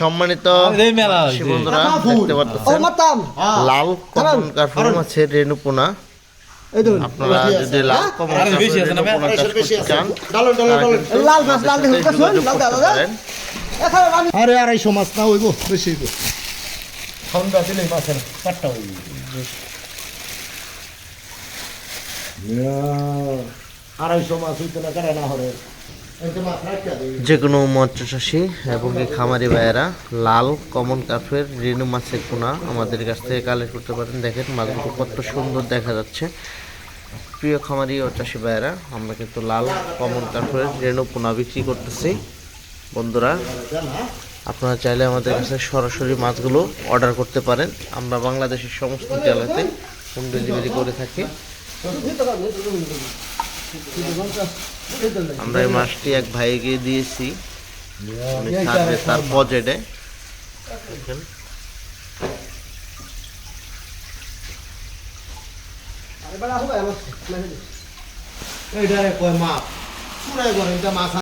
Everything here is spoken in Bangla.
সম্মানিত বন্ধুরা দেখতে পাচ্ছেন? হ্যাঁ। লাল রেণুপোনা। আপনারা যদি লাল কমন আছে বেশি চান লাল মাছ, লাল দেখুন, আরে আড়াইশো মাছ না হইব? হইব। ঠান্ডা দিলে মাছের চারটা হইব। আড়াইশো মাছ হইতে না হরে। যে কোনো মৎস্য চাষী এবং কি খামারি ভাইয়েরা লাল কমন কার্পের রেণু মাছের পোনা আমাদের কাছ থেকে কালেক্ট করতে পারেন। দেখেন মাছগুলো কত সুন্দর দেখা যাচ্ছে। প্রিয় খামারি ও চাষি ভাইয়েরা আমরা কিন্তু লাল কমন কার্পের রেণু পোনা বিক্রি করতেছি। বন্ধুরা আপনারা চাইলে আমাদের কাছে সরাসরি মাছগুলো অর্ডার করতে পারেন। আমরা বাংলাদেশের সমস্ত জেলাতে হোম ডেলিভারি করে থাকি। আমরা এই মাছটি এক ভাইকে দিয়েছি। উনি তার বাজেটে এইটারে কয় মাছ। পুরাই করে এটা মাছ